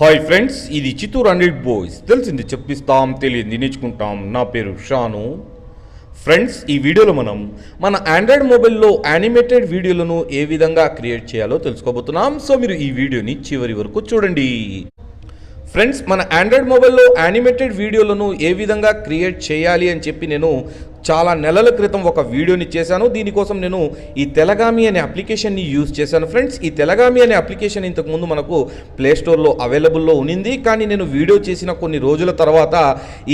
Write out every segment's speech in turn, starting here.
Hi friends ఇది Chittoor hundred boys. తెలిసింది చెప్పిస్తాం తెలియంది నేర్చుకుంటాం నా పేరు షాను. ఫ్రెండ్స్ ఈ వీడియోలో మనం మన ఆండ్రాయిడ్ మొబైల్లో యానిమేటెడ్ వీడియోలను ఏ విధంగా క్రియేట్ చేయాలో తెలుసుకోబోతున్నాం. సో మీరు ఈ వీడియోని చివరి వరకు చూడండి. ఫ్రెండ్స్ మన ఆండ్రాయిడ్ మొబైల్లో యానిమేటెడ్ వీడియోలను ఏ విధంగా క్రియేట్ చేయాలి అని చెప్పి నేను చాలా నెలల క్రితం ఒక వీడియోని చేశాను. దీనికోసం నేను ఈ తెలగామి అనే అప్లికేషన్ని యూజ్ చేశాను. ఫ్రెండ్స్ ఈ తెలగామి అనే అప్లికేషన్ ఇంతకుముందు మనకు ప్లేస్టోర్లో అవైలబుల్లో ఉన్నింది. కానీ నేను వీడియో చేసిన కొన్ని రోజుల తర్వాత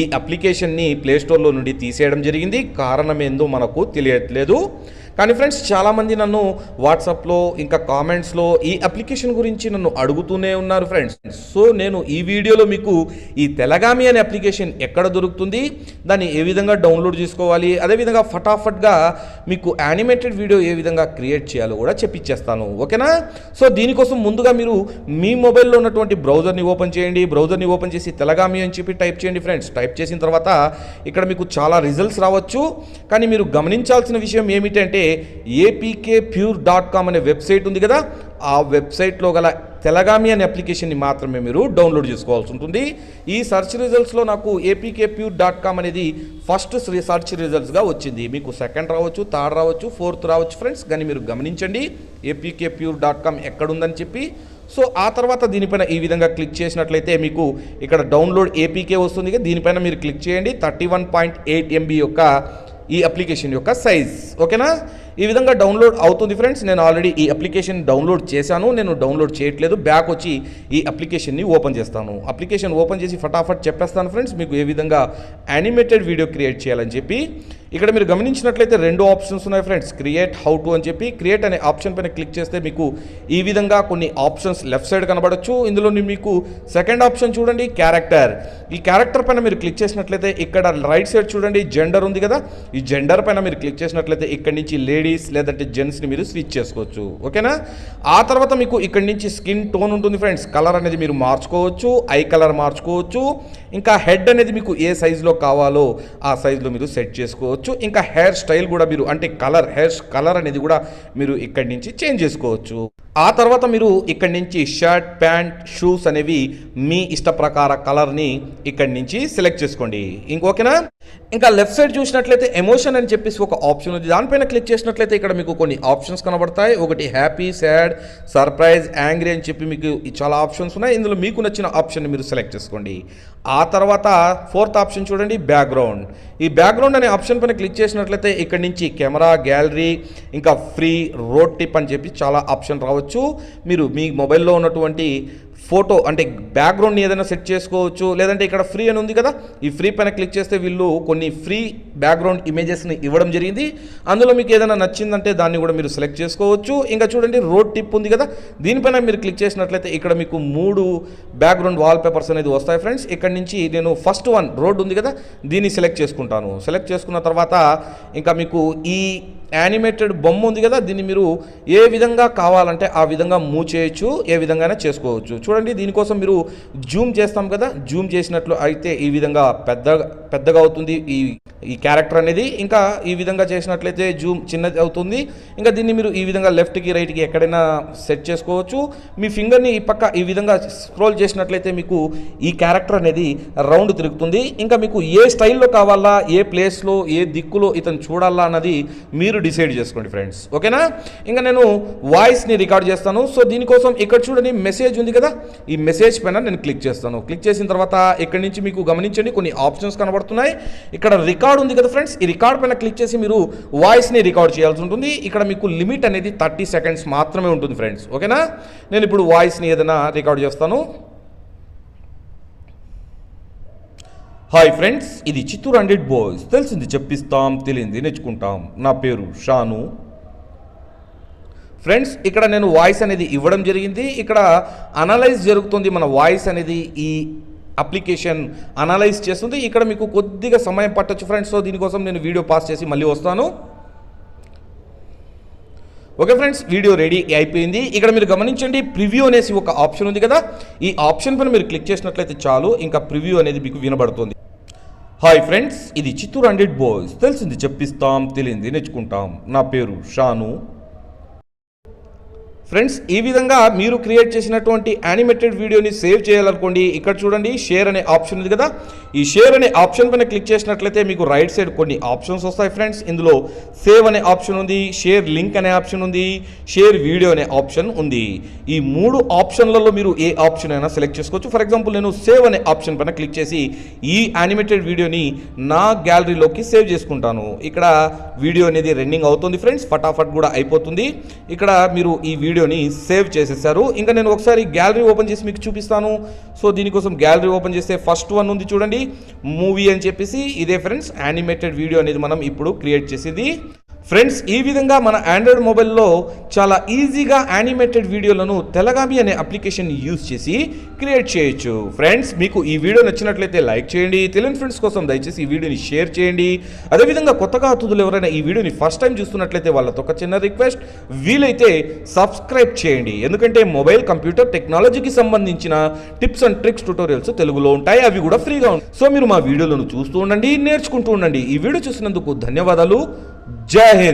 ఈ అప్లికేషన్ని ప్లే స్టోర్లో నుండి తీసేయడం జరిగింది. కారణం ఏందో మనకు తెలియట్లేదు. కానీ ఫ్రెండ్స్ చాలామంది నన్ను వాట్సాప్లో ఇంకా కామెంట్స్లో ఈ అప్లికేషన్ గురించి నన్ను అడుగుతూనే ఉన్నారు ఫ్రెండ్స్. సో నేను ఈ వీడియోలో మీకు ఈ తెలగామి అనే అప్లికేషన్ ఎక్కడ దొరుకుతుంది దాన్ని ఏ విధంగా డౌన్లోడ్ చేసుకోవాలి అదేవిధంగా ఫటాఫట్గా మీకు యానిమేటెడ్ వీడియో ఏ విధంగా క్రియేట్ చేయాలో కూడా చెప్పిచ్చేస్తాను. ఓకేనా? సో దీనికోసం ముందుగా మీరు మీ మొబైల్లో ఉన్నటువంటి బ్రౌజర్ని ఓపెన్ చేయండి. బ్రౌజర్ని ఓపెన్ చేసి తెలగామి అని చెప్పి టైప్ చేయండి ఫ్రెండ్స్. టైప్ చేసిన తర్వాత ఇక్కడ మీకు చాలా రిజల్ట్స్ రావచ్చు. కానీ మీరు గమనించాల్సిన విషయం ఏమిటంటే ఏపీకే ప్యూర్ డాట్ కామ్ అనే వెబ్సైట్ ఉంది కదా ఆ వెబ్సైట్లో గల తెలగామి అనే అప్లికేషన్ని మాత్రమే మీరు డౌన్లోడ్ చేసుకోవాల్సి ఉంటుంది. ఈ సెర్చ్ రిజల్ట్స్లో నాకు ఏపీకే ప్యూర్ డాట్ కామ్ అనేది ఫస్ట్ సెర్చ్ రిజల్ట్స్గా వచ్చింది. మీకు సెకండ్ రావచ్చు థర్డ్ రావచ్చు ఫోర్త్ రావచ్చు ఫ్రెండ్స్ కానీ మీరు గమనించండి ఏపీకే ప్యూర్ డాట్ కామ్ ఎక్కడుందని చెప్పి. సో ఆ తర్వాత దీనిపైన ఈ విధంగా క్లిక్ చేసినట్లయితే మీకు ఇక్కడ డౌన్లోడ్ ఏపీకే వస్తుంది. దీనిపైన మీరు క్లిక్ చేయండి thirty one point eight MB యొక్క ఈ అప్లికేషన్ యొక్క సైజ్ ఓకేనా ఈ విధంగా డౌన్లోడ్ అవుతుంది ఫ్రెండ్స్. నేను ఆల్రెడీ ఈ అప్లికేషన్ డౌన్లోడ్ చేశాను. నేను డౌన్లోడ్ చేయట్లేదు. బ్యాక్ వచ్చి ఈ అప్లికేషన్ని ఓపెన్ చేస్తాను. అప్లికేషన్ ఓపెన్ చేసి ఫటాఫట్ చెప్పేస్తాను ఫ్రెండ్స్. మీకు ఏ విధంగా యానిమేటెడ్ వీడియో క్రియేట్ చేయాలని చెప్పి. ఇక్కడ మీరు గమనించినట్లయితే రెండు ఆప్షన్స్ ఉన్నాయి ఫ్రెండ్స్. క్రియేట్ హౌ టు అని చెప్పి క్రియేట్ అనే ఆప్షన్ పైన క్లిక్ చేస్తే మీకు ఈ విధంగా కొన్ని ఆప్షన్స్ లెఫ్ట్ సైడ్ కనబడచ్చు. ఇందులో మీకు సెకండ్ ఆప్షన్ చూడండి క్యారెక్టర్. ఈ క్యారెక్టర్ పైన మీరు క్లిక్ చేసినట్లయితే ఇక్కడ రైట్ సైడ్ చూడండి జెండర్ ఉంది కదా. ఈ జెండర్ పైన మీరు క్లిక్ చేసినట్లయితే ఇక్కడ నుంచి లేడీ లేడీస్ లేదంటే జెంట్స్ని మీరు స్విచ్ చేసుకోవచ్చు. ఓకేనా? ఆ తర్వాత మీకు ఇక్కడ నుంచి స్కిన్ టోన్ ఉంటుంది ఫ్రెండ్స్. కలర్ అనేది మీరు మార్చుకోవచ్చు ఐ కలర్ మార్చుకోవచ్చు. ఇంకా హెడ్ అనేది మీకు ఏ సైజులో కావాలో ఆ సైజులో మీరు సెట్ చేసుకోవచ్చు. ఇంకా హెయిర్ స్టైల్ కూడా మీరు అంటే కలర్ హెయిర్ కలర్ అనేది కూడా మీరు ఇక్కడి నుంచి చేంజ్ చేసుకోవచ్చు. ఆ తర్వాత మీరు ఇక్కడి నుంచి షర్ట్ ప్యాంట్ షూస్ అనేవి మీ ఇష్ట ప్రకార కలర్ని ఇక్కడి నుంచి సెలెక్ట్ చేసుకోండి. ఇంకోకేనా ఇంకా లెఫ్ట్ సైడ్ చూసినట్లయితే ఎమోషన్ అని చెప్పేసి ఒక ఆప్షన్ ఉంది. దానిపైన క్లిక్ చేసినట్లయితే ఇక్కడ మీకు కొన్ని ఆప్షన్స్ కనబడతాయి. ఒకటి హ్యాపీ సాడ్ సర్ప్రైజ్ యాంగ్రీ అని చెప్పి మీకు చాలా ఆప్షన్స్ ఉన్నాయి. ఇందులో మీకు నచ్చిన ఆప్షన్ మీరు సెలెక్ట్ చేసుకోండి. ఆ తర్వాత ఫోర్త్ ఆప్షన్ చూడండి బ్యాక్గ్రౌండ్ ఈ బ్యాక్గ్రౌండ్ అనే ఆప్షన్ పైన క్లిక్ చేసినట్లయితే ఇక్కడ నుంచి కెమెరా గ్యాలరీ ఇంకా ఫ్రీ రోడ్ టిప్ అని చెప్పి చాలా ఆప్షన్ రావచ్చు. మీరు మీ మొబైల్లో ఉన్నటువంటి ఫోటో అంటే బ్యాక్గ్రౌండ్ని ఏదైనా సెట్ చేసుకోవచ్చు లేదంటే ఇక్కడ ఫ్రీ అని ఉంది కదా ఈ ఫ్రీ పైన క్లిక్ చేస్తే వీళ్ళు కొన్ని ఫ్రీ బ్యాక్గ్రౌండ్ ఇమేజెస్ని ఇవ్వడం జరిగింది. అందులో మీకు ఏదైనా నచ్చిందంటే దాన్ని కూడా మీరు సెలెక్ట్ చేసుకోవచ్చు. ఇంకా చూడండి రోడ్ టిప్ ఉంది కదా దీనిపైన మీరు క్లిక్ చేసినట్లయితే ఇక్కడ మీకు మూడు బ్యాక్గ్రౌండ్ వాల్ పేపర్స్ అనేది వస్తాయి ఫ్రెండ్స్. ఇక్కడ నుంచి నేను ఫస్ట్ వన్ రోడ్ ఉంది కదా దీన్ని సెలెక్ట్ చేసుకుంటాను. సెలెక్ట్ చేసుకున్న తర్వాత ఇంకా మీకు ఈ యానిమేటెడ్ బొమ్మ ఉంది కదా దీన్ని మీరు ఏ విధంగా కావాలంటే ఆ విధంగా మూవ్ చేయొచ్చు ఏ విధంగానే చేసుకోవచ్చు. చూడండి దీనికోసం మీరు జూమ్ చేస్తాం కదా జూమ్ చేసినట్లు అయితే ఈ విధంగా పెద్ద పెద్దగా అవుతుంది ఈ ఈ క్యారెక్టర్ అనేది. ఇంకా ఈ విధంగా చేసినట్లయితే జూమ్ చిన్నది అవుతుంది. ఇంకా దీన్ని మీరు ఈ విధంగా లెఫ్ట్కి రైట్కి ఎక్కడైనా సెట్ చేసుకోవచ్చు. మీ ఫింగర్ని ఈ పక్క ఈ విధంగా స్క్రోల్ చేసినట్లయితే మీకు ఈ క్యారెక్టర్ అనేది రౌండ్ తిరుగుతుంది. ఇంకా మీకు ఏ స్టైల్లో కావాలా ఏ ప్లేస్లో ఏ దిక్కులో ఇతను చూడాలా అన్నది మీరు డిసైడ్ చేసుకోండి ఫ్రెండ్స్ ఓకేనా? ఇంకా నేను వాయిస్ని రికార్డ్ చేస్తాను. సో దీనికోసం ఇక్కడ చూడండి మెసేజ్ ఉంది కదా? ఈ మెసేజ్ పైన నేను క్లిక్ చేస్తాను. క్లిక్ చేసిన తర్వాత ఇక్కడ నుంచి మీకు గమనించండి కొన్ని ఆప్షన్స్ కనబడుతున్నాయి. ఇక్కడ రికార్డ్ ఉంది కదా ఫ్రెండ్స్ ఈ రికార్డ్ పైన క్లిక్ చేసి మీరు వాయిస్ని రికార్డ్ చేయాల్సి ఉంటుంది. ఇక్కడ మీకు లిమిట్ అనేది థర్టీ సెకండ్స్ మాత్రమే ఉంటుంది ఫ్రెండ్స్ ఓకేనా? నేను ఇప్పుడు వాయిస్ని ఏదైనా రికార్డ్ చేస్తాను. హాయ్ ఫ్రెండ్స్ ఇది చిత్తూరు హండ్రెడ్ బాయ్స్. తెలిసింది చెప్పిస్తాం తెలియంది నేర్చుకుంటాం. నా పేరు షాను. ఫ్రెండ్స్ ఇక్కడ నేను వాయిస్ అనేది ఇవ్వడం జరిగింది. ఇక్కడ అనలైజ్ జరుగుతుంది మన వాయిస్ అనేది ఈ అప్లికేషన్ అనలైజ్ చేస్తుంది. ఇక్కడ మీకు కొద్దిగా సమయం పట్టొచ్చు ఫ్రెండ్స్. సో దీనికోసం నేను వీడియో పాస్ చేసి మళ్ళీ వస్తాను. ఓకే ఫ్రెండ్స్ వీడియో రెడీ అయిపోయింది. ఇక్కడ మీరు గమనించండి ప్రివ్యూ అనేసి ఒక ఆప్షన్ ఉంది కదా. ఈ ఆప్షన్ పైన మీరు క్లిక్ చేసినట్లయితే చాలు. ఇంకా ప్రివ్యూ అనేది మీకు వినబడుతుంది. హాయ్ ఫ్రెండ్స్ ఇది చిత్తూరు హండ్రెడ్ బాయ్స్. తెలిసింది చెప్పిస్తాం తెలియంది నేర్చుకుంటాం. నా పేరు షాను. ఫ్రెండ్స్ ఈ విధంగా మీరు క్రియేట్ చేసినటువంటి యానిమేటెడ్ వీడియోని సేవ్ చేయాలనుకోండి ఇక్కడ చూడండి షేర్ అనే ఆప్షన్ ఉంది కదా. ఈ షేర్ అనే ఆప్షన్ పైన క్లిక్ చేసినట్లయితే మీకు రైట్ సైడ్ కొన్ని ఆప్షన్స్ వస్తాయి ఫ్రెండ్స్. ఇందులో సేవ్ అనే ఆప్షన్ ఉంది షేర్ లింక్ అనే ఆప్షన్ ఉంది షేర్ వీడియో అనే ఆప్షన్ ఉంది. ఈ మూడు ఆప్షన్లలో మీరు ఏ ఆప్షన్ అయినా సెలెక్ట్ చేసుకోవచ్చు. ఫర్ ఎగ్జాంపుల్ నేను సేవ్ అనే ఆప్షన్ పైన క్లిక్ చేసి ఈ యానిమేటెడ్ వీడియోని నా గ్యాలరీలోకి సేవ్ చేసుకుంటాను. ఇక్కడ వీడియో అనేది రన్నింగ్ అవుతుంది ఫ్రెండ్స్ ఫటాఫట్ కూడా అయిపోతుంది. ఇక్కడ మీరు ఈ వీడియోని సేవ్ చేసేసారు. ఇంకా నేను ఒకసారి గ్యాలరీ ఓపెన్ చేసి మీకు చూపిస్తాను. సో దీనికోసం గ్యాలరీ ఓపెన్ చేస్తే ఫస్ట్ వన్ ఉంది చూడండి. మూవీ అని చెప్పేసి ఇదే ఫ్రెండ్స్ యానిమేటెడ్ వీడియో అనేది మనం ఇప్పుడు క్రియేట్ చేసేది. ఫ్రెండ్స్ ఈ విధంగా మన ఆండ్రాయిడ్ మొబైల్లో చాలా ఈజీగా యానిమేటెడ్ వీడియోలను తెలగామి అనే అప్లికేషన్ యూజ్ చేసి క్రియేట్ చేయొచ్చు. ఫ్రెండ్స్ మీకు ఈ వీడియో నచ్చినట్లయితే లైక్ చేయండి. తెలియని ఫ్రెండ్స్ కోసం దయచేసి ఈ వీడియోని షేర్ చేయండి. అదేవిధంగా కొత్తగా అతిథులు ఎవరైనా ఈ వీడియోని ఫస్ట్ టైం చూస్తున్నట్లయితే వాళ్ళతో ఒక చిన్న రిక్వెస్ట్ వీలైతే సబ్స్క్రైబ్ చేయండి. ఎందుకంటే మొబైల్ కంప్యూటర్ టెక్నాలజీకి సంబంధించిన టిప్స్ అండ్ ట్రిక్స్ ట్యూటోరియల్స్ తెలుగులో ఉంటాయి. అవి కూడా ఫ్రీగా ఉంటాయి సో మీరు మా వీడియోలను చూస్తూ ఉండండి నేర్చుకుంటూ ఉండండి. ఈ వీడియో చూసినందుకు ధన్యవాదాలు. جاه